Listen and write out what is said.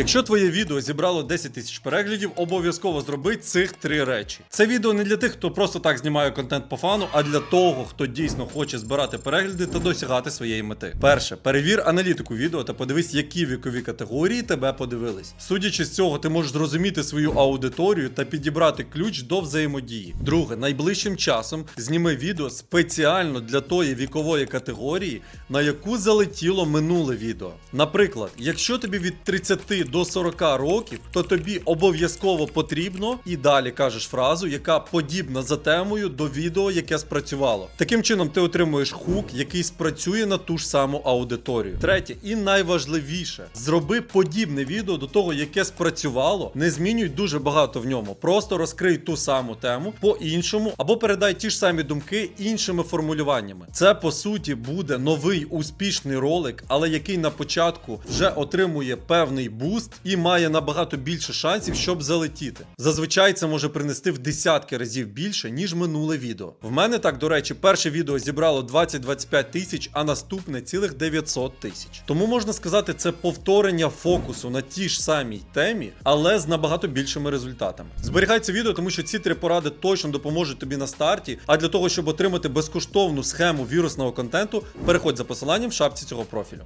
Якщо твоє відео зібрало 10 тисяч переглядів, обов'язково зроби цих три речі. Це відео не для тих, хто просто так знімає контент по фану, а для того, хто дійсно хоче збирати перегляди та досягати своєї мети. Перше, перевір аналітику відео та подивись, які вікові категорії тебе подивились. Судячи з цього, ти можеш зрозуміти свою аудиторію та підібрати ключ до взаємодії. Друге, найближчим часом зніми відео спеціально для тої вікової категорії, на яку залетіло минуле відео. Наприклад, якщо тобі від 30 до 40 років, то тобі обов'язково потрібно і далі кажеш фразу, яка подібна за темою до відео, яке спрацювало. Таким чином, ти отримуєш хук, який спрацює на ту ж саму аудиторію. Третє, і найважливіше, зроби подібне відео до того, яке спрацювало, не змінюй дуже багато в ньому. Просто розкрий ту саму тему по-іншому, або передай ті ж самі думки іншими формулюваннями. Це по суті буде новий успішний ролик, але який на початку вже отримує певний буст і має набагато більше шансів, щоб залетіти. Зазвичай це може принести в десятки разів більше, ніж минуле відео. В мене так, до речі, перше відео зібрало 20-25 тисяч, а наступне цілих 900 тисяч. Тому можна сказати, це повторення фокусу на тій ж самій темі, але з набагато більшими результатами. Зберігай це відео, тому що ці три поради точно допоможуть тобі на старті. А для того, щоб отримати безкоштовну схему вірусного контенту, переходь за посиланням в шапці цього профілю.